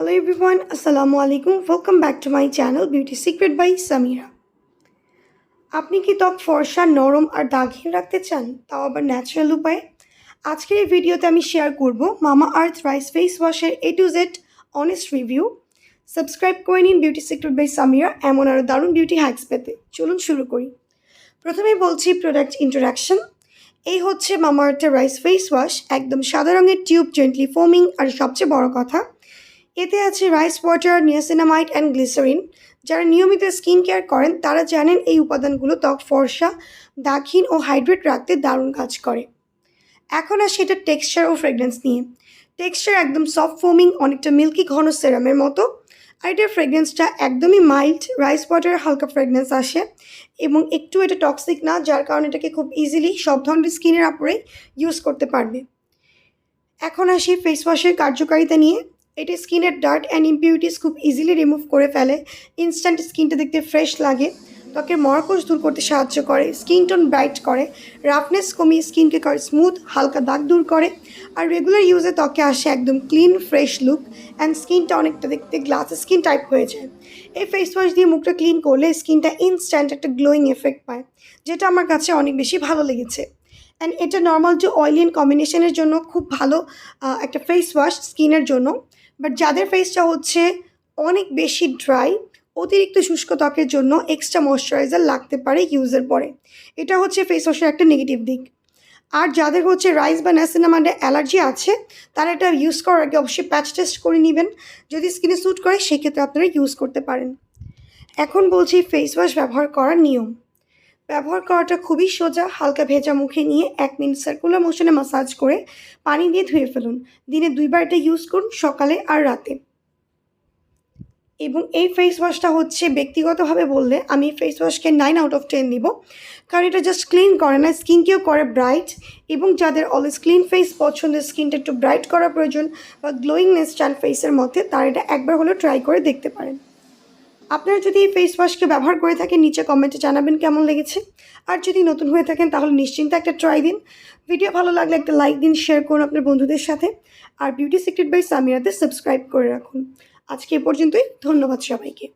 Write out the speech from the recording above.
Hello everyone, Assalamu alaikum. Welcome back to my channel Beauty Secret by Samira. আপনি কি ত্বক ফর্সা নরম আর দাগহীন রাখতে চান? তাও আবার ন্যাচারাল উপায়ে? আজকের এই ভিডিওতে আমি শেয়ার করব মামা আর্থ রাইস ফেস ওয়াশের A to Z honest review subscribe করে নিন বিউটি সিক্রেট বাই সামিরা এমন আরও দারুণ বিউটি হ্যাক্স পেতে। চলুন শুরু করি। প্রথমেই বলছি প্রোডাক্ট ইন্ট্রোডাকশন এই হচ্ছে মামা আর্থের রাইস ফেস ওয়াশ একদম সাদা রঙের টিউব জেন্টলি ফোমিং আর সবচেয়ে বড় কথা এতে আছে rice water niacinamide and glycerin যারা নিয়মিত স্কিন কেয়ার করেন, তারা জানেন এই উপাদানগুলো ত্বক, ফর্সা, দাগহীন ও হাইড্রেট রাখতে দারুণ কাজ করে। এখন আসি এটার টেক্সচার ও ফ্রেগরেন্স নিয়ে। টেক্সচার একদম সফট ফোমিং অনেকটা মিল্কি ঘন সেরামের মতো। আর এটার ফ্রেগরেন্সটা একদমই মাইল্ড রাইস ওয়াটার হালকা ফ্রেগরেন্স আসে। এবং একটু এটা টক্সিক না, যার কারণে এটাকে খুব ইজিলি সব ধরনের স্কিনের আপরে ইউজ করতে পারবে। এখন আসি ফেস ওয়াশের কার্যকারিতা নিয়ে। এটি স্কিনের ডার্ট অ্যান্ড ইম্পিউরিটিস খুব ইজিলি রিমুভ করে ফেলে। ইনস্ট্যান্ট স্কিনটা দেখতে ফ্রেশ লাগে। ত্বকের মরকোষ দূর করতে সাহায্য করে স্কিন টোন ব্রাইট করে। রাফনেস কমিয়ে স্কিনকে করে স্মুথ হালকা দাগ দূর করে। আর রেগুলার ইউজে ত্বকে আসে একদম ক্লিন ফ্রেশ লুক অ্যান্ড স্কিনটা অনেকটা দেখতে গ্লাস স্কিন টাইপ হয়ে যায়। এই ফেস ওয়াশ দিয়ে মুখটা ক্লিন করলে স্কিনটা ইনস্ট্যান্ট একটা গ্লোয়িং এফেক্ট পায়, যেটা আমার কাছে অনেক বেশি ভালো লেগেছে। অ্যান্ড এটা নর্মাল যে অয়েলি অ্যান্ড কম্বিনেশনের জন্য খুব ভালো একটা ফেস ওয়াশ স্কিনের জন্য। বাট যাদের ফেসটা হচ্ছে অনেক বেশি ড্রাই অতিরিক্ত শুষ্ক ত্বকের জন্য এক্সট্রা ময়শ্চারাইজার লাগতে পারে ইউজের পরে। এটা হচ্ছে ফেস ওয়াশের একটা নেগেটিভ দিক। আর যাদের হচ্ছে রাইস বা ন্যাসিনামান্ডে অ্যালার্জি আছে, তারা এটা ইউজ করার আগে অবশ্যই প্যাচ টেস্ট করে নেবেন। যদি স্কিনে স্যুট করে, সেক্ষেত্রে আপনারা ইউজ করতে পারেন। এখন বলছি ফেস ওয়াশ ব্যবহার করার নিয়ম। ব্যবহার করাটা খুবই সোজা। হালকা ভেজা মুখে নিয়ে এক মিনিট সার্কুলার মোশনে মাসাজ করে পানি দিয়ে ধুয়ে ফেলুন। দিনে দুইবার এটা ইউজ করুন সকালে আর রাতে। এবং এই ফেস ওয়াশটা হচ্ছে ব্যক্তিগতভাবে বললে আমি ফেস ওয়াশকে নাইন আউট অফ টেন দিব কারণ এটা জাস্ট ক্লিন করে না স্কিনকেও করে ব্রাইট এবং যাদের অলওয়েজ ক্লিন ফেস পছন্দ স্কিনটা একটু ব্রাইট করা প্রয়োজন বা গ্লোয়িংনেস চান ফেসের মধ্যে, তারা এটা একবার হলেও ট্রাই করে দেখতে পারেন। আপনারা যদি এই ফেস ওয়াশকে ব্যবহার করে থাকেন, নিচে কমেন্টে জানাবেন কেমন লেগেছে। আর যদি নতুন হয়ে থাকেন, তাহলে নিশ্চিন্তে একটা ট্রাই দিন। ভিডিও ভালো লাগলে একটা লাইক দিন শেয়ার করুন আপনার বন্ধুদের সাথে। আর বিউটি সিক্রেট বাই সামিরাতে সাবস্ক্রাইব করে রাখুন। আজকে এ পর্যন্তই, ধন্যবাদ সবাইকে।